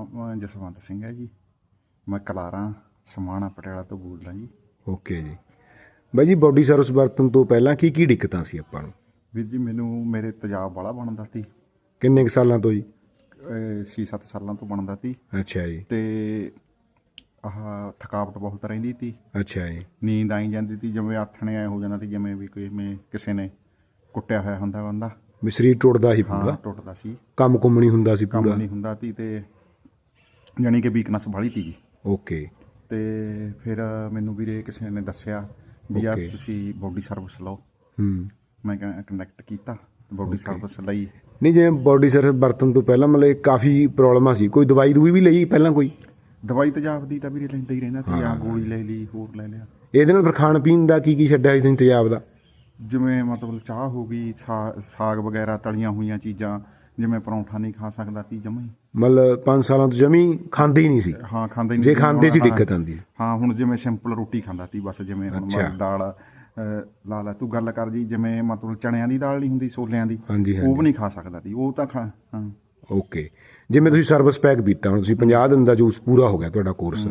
ਮੈਂ ਜਸਵੰਤ ਸਿੰਘ ਹੈ ਜੀ। ਮੈਂ ਕਲਾਰਾਂ ਸਮਾਣਾ ਪਟਿਆਲਾ ਤੋਂ ਬੋਲਦਾ ਜੀ। ਓਕੇ ਜੀ। ਬਾਈ ਜੀ ਬਾਡੀ ਸਰਵਿਸ ਵਰਤਣ ਤੋਂ ਪਹਿਲਾਂ ਕੀ ਕੀ ਦਿੱਕਤਾਂ ਸੀ ਆਪਾਂ ਨੂੰ? ਵੀਰ ਜੀ ਮੈਨੂੰ ਮੇਰੇ ਤੇਜ਼ਾਬ ਵਾਲਾ ਬਣਦਾ ਸੀ। ਕਿੰਨੇ ਕੁ ਸਾਲਾਂ ਤੋਂ ਜੀ? 6-7 ਸਾਲਾਂ ਤੋਂ ਬਣਦਾ ਸੀ। ਅੱਛਾ ਜੀ। ਤੇ ਆਹ ਥਕਾਵਟ ਬਹੁਤ ਰਹਿੰਦੀ ਸੀ। ਅੱਛਾ ਜੀ। ਨੀਂਦ ਆਈ ਜਾਂਦੀ ਸੀ ਜਿਵੇਂ ਆਥਣੇ ਆਏ ਹੋ ਜਾਂਦਾ ਸੀ ਜਿਵੇਂ ਵੀ ਕੋਈ ਮੈਂ ਕਿਸੇ ਨੇ ਕੁੱਟਿਆ ਹੋਇਆ ਹੁੰਦਾ ਬੰਦਾ। ਵੀ ਸਰੀਰ ਟੁੱਟਦਾ ਸੀ ਹਾਂ ਪੂਰਾ। ਟੁੱਟਦਾ ਸੀ। ਕੰਮ ਕੁੰਮ ਨਹੀਂ ਹੁੰਦਾ ਸੀ ਕੰਮ ਪੂਰਾ। ਨਹੀਂ ਹੁੰਦਾ ਸੀ ਤੇ ਜਾਣੀ ਕਿ ਵੀਕਨੈਸ ਵਾਲੀ ਸੀ ਓਕੇ ਤੇ ਫਿਰ ਮੈਨੂੰ ਵੀਰੇ ਕਿਸੇ ਨੇ ਦੱਸਿਆ ਵੀ ਆ. ਤੁਸੀਂ ਬੋਡੀ ਸਰਵਿਸ ਲਓ। ਹੂੰ। ਮੈਂ ਕਨੈਕਟ ਕੀਤਾ ਬੋਡੀ ਸਰਵਿਸ ਲਈ। ਨਹੀਂ ਜਿਵੇਂ ਬਾਡੀ ਸਰਵਿਸ ਵਰਤਣ ਤੋਂ ਪਹਿਲਾਂ ਮਤਲਬ ਕਾਫੀ ਪ੍ਰੋਬਲਮਾਂ ਸੀ। ਕੋਈ ਦਵਾਈ ਦੂਈ ਵੀ ਲਈ ਪਹਿਲਾਂ ਕੋਈ? ਦਵਾਈ ਤੇਜ਼ਾਬ ਦੀ ਤਾਂ ਵੀਰੇ ਲੈਂਦਾ ਹੀ ਰਹਿੰਦਾ ਤੇ ਜਾਂ ਗੋਲੀ ਲੈ ਲਈ ਹੋਰ ਲੈ ਲਿਆ। ਇਹਦੇ ਨਾਲ ਫਿਰ ਖਾਣ ਪੀਣ ਦਾ ਕੀ ਕੀ ਛੱਡਿਆ ਸੀ ਤੁਸੀਂ ਤੇਜ਼ਾਬ ਦਾ? ਜਿਵੇਂ ਮਤਲਬ ਚਾਹ ਹੋ ਗਈ ਸਾ- ਸਾਗ ਵਗੈਰਾ ਤਲੀਆਂ ਹੋਈਆਂ ਚੀਜ਼ਾਂ ਜਿਵੇਂ ਪਰੌਂਠਾ ਨਹੀਂ ਖਾ ਸਕਦਾ ਤੀ ਜਮਾਂ ਹੀ। ਮਤਲਬ 5 ਸਾਲਾਂ ਤੋਂ ਜਮੀ ਖਾਂਦੇ ਹੀ ਨਹੀਂ ਸੀ। ਹਾਂ ਖਾਂਦਾ ਹੀ ਜੇ ਸੀ। ਖਾਂਦੇ ਸੀ ਦਿੱਕਤ ਆਉਂਦੀ। ਹੈ ਹਾਂ ਹੁਣ ਜਿਵੇਂ ਸਿੰਪਲ ਰੋਟੀ ਖਾਂਦਾ ਤੀ ਬਸ ਜਿਵੇਂ ਹੁਣ ਅੱਛਾ। ਮੈਂ ਦਾਲ ਲਾ ਲੈ ਤੂੰ ਗੱਲ ਕਰ ਜੀ ਜਿਵੇਂ ਮਤਲਬ ਚਣਿਆਂ ਦੀ ਦਾਲ ਨਹੀਂ ਹੁੰਦੀ ਛੋਲਿਆਂ ਦੀ ਉਹ ਵੀ ਨਹੀਂ ਖਾ ਸਕਦਾ ਤੀ ਉਹ ਤਾਂ ਖਾ ਹਾਂ। ਓਕੇ। ਜਿਵੇਂ ਤੁਸੀਂ ਸਰਵਿਸ ਪੈਕ ਪੀਤਾ ਹੁਣ ਤੁਸੀਂ 50 ਦਿਨ ਦਾ ਜੂਸ ਪੂਰਾ ਹੋ ਗਿਆ ਤੁਹਾਡਾ ਕੋਰਸ।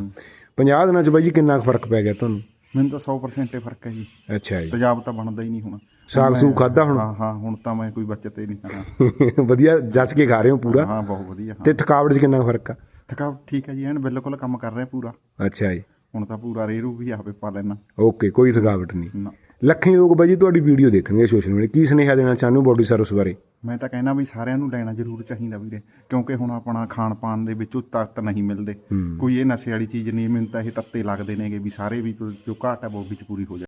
50 ਦਿਨਾਂ ਚ ਬਾਈ ਜੀ ਕਿੰਨਾ ਫ਼ਰਕ ਪੈ ਗਿਆ ਤੁਹਾਨੂੰ? ਮੈਨੂੰ ਤਾਂ 100% ਹੀ ਫ਼ਰਕ ਹੈ ਜੀ। ਅੱਛਾ ਜੀ। ਤੇਜ਼ਾਬ ਤਾਂ ਬਣਦਾ ਹੀ ਨਹੀਂ ਹੁਣ। ਸਾਗ ਸੂਗ ਖਾਧਾ ਹੁਣ? ਹਾਂ ਹਾਂ ਹੁਣ ਤਾਂ ਮੈਂ ਕੋਈ ਬੱਚਤ ਹੀ ਨਹੀਂ ਕਰਾਂ ਵਧੀਆ ਜੱਜ ਕੇ ਖਾ ਰਹੇ ਹੋ ਪੂਰਾ? ਹਾਂ ਬਹੁਤ ਵਧੀਆ ਹਾਂ। ਤੇ ਥਕਾਵਟ 'ਚ ਕਿੰਨਾ ਫ਼ਰਕ ਆ? ਥਕਾਵਟ ਠੀਕ ਹੈ ਜੀ ਐਨ ਬਿਲਕੁਲ ਕੰਮ ਕਰ ਰਿਹਾ ਪੂਰਾ। ਅੱਛਾ ਜੀ। ਹੁਣ ਤਾਂ ਪੂਰਾ ਰੇਰੂ ਵੀ ਆਪੇ ਪਾ ਲੈਣਾ ਓਕੇ ਕੋਈ ਥਕਾਵਟ ਨਹੀਂ। ਲੱਖਾਂ ਲੋਕ ਬਾਈ ਜੀ ਤੁਹਾਡੀ ਵੀਡੀਓ ਦੇਖਣਗੇ ਸੋਸ਼ਲ ਮੀਡੀਆ ਕੀ ਸੁਨੇਹਾ ਦੇਣਾ ਚਾਹੁੰਦੇ ਹੋ ਬਾਡੀ ਸਰਵਿਸ ਬਾਰੇ? ਮੈਂ ਤਾਂ ਕਹਿਣਾ ਵੀ ਸਾਰਿਆਂ ਨੂੰ ਲੈਣਾ ਜ਼ਰੂਰ ਚਾਹੀਦਾ ਵੀਰੇ ਕਿਉਂਕਿ ਹੁਣ ਆਪਣਾ ਖਾਣ ਪਾਣ ਦੇ ਵਿੱਚੋਂ ਤੱਤ ਨਹੀਂ ਮਿਲਦੇ। ਕੋਈ ਇਹ ਨਸ਼ੇ ਵਾਲੀ ਚੀਜ਼ ਨਹੀਂ ਮੈਨੂੰ ਤਾਂ ਇਹ ਤੱਤੇ ਲੱਗਦੇ ਨੇਗੇ ਵੀ ਸਾਰੇ ਵੀ ਜੋ ਘਾਟ ਹੈ ਬੋਡੀ ਚ ਪੂਰੀ ਹੋ ਜਾਏ।